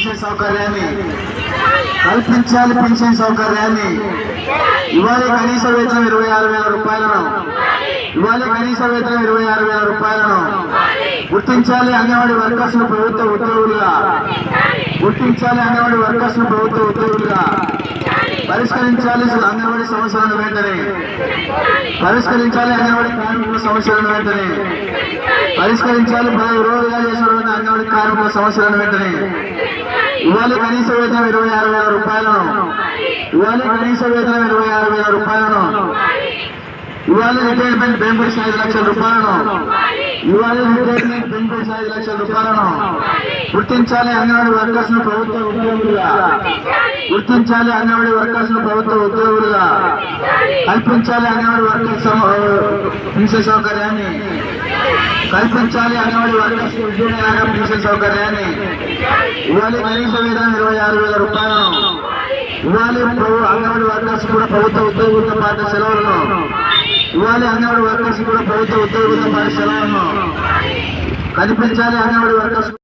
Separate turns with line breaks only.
Pension సౌకర్యాన్ని కల్పించాలి pension సౌకర్యాన్ని. ఇవాళ కనీస వేతనం ఇరవై ఆరు వేల రూపాయలను ఇవాళ కనీస వేతనం ఇరవై ఆరు వేల రూపాయలను గుర్తించాలి అంగన్వాడి వర్కర్స్ ప్రభుత్వ ఉద్యోగులుగా. గుర్తించాలి అంగన్వాడి వర్కర్స్ ప్రభుత్వ ఉద్యోగులుగా. పరిష్కరించాలి అంగన్వాడి సమస్యలను వెంటనే. పరిష్కరించాలి అంగన్వాడి కార్మికుల సమస్యలను వెంటనే. పరిష్కరించాలి పదవి రోజులుగా చేసినటువంటి అంగన్వాడి కార్మికుల సమస్యలను వెంటనే. ఇవాళ కనీస వేతనం ఇరవై ఆరు వేల రూపాయలను ఇవాళ కనీస వేతనం ఇరవై ఆరు వేల రూపాయలను ఇవాళ రిటైర్మెంట్ బెనిఫిట్స్ ఐదు లక్షల రూపాయలను ఇవాళ రిటైర్మెంట్ బెనిఫిట్స్ ఐదు లక్షల రూపాయలను గుర్తించాలి అంగన్వాడీ వర్కర్స్ను ప్రభుత్వ ఉద్యోగులుగా. గుర్తించాలి అంగన్వాడీ వర్కర్స్ను ప్రభుత్వ ఉద్యోగులుగా. కల్పించాలి అంగన్వాడీ వర్కర్స్ పెన్షన్ సౌకర్యాన్ని. కల్పించాలి అంగన్వాడీ వర్కర్స్ ఉద్యోగాల పెన్షన్ సౌకర్యాన్ని. ఇవాళ కనీస వేతనం ఇరవై ఆరు వేల రూపాయలు. ఇవాళ ప్రభు- అంగన్వాడీ వర్కర్స్ కూడా ప్రభుత్వ ఉద్యోగులతో పాటు సెలవులను. ఇవాళ అంగన్వాడి వర్కర్స్ కూడా ప్రభుత్వ ఉద్యోగులతో పాటు సెలవులను. కనిపించాలి అంగన్వాడి వర్కర్స్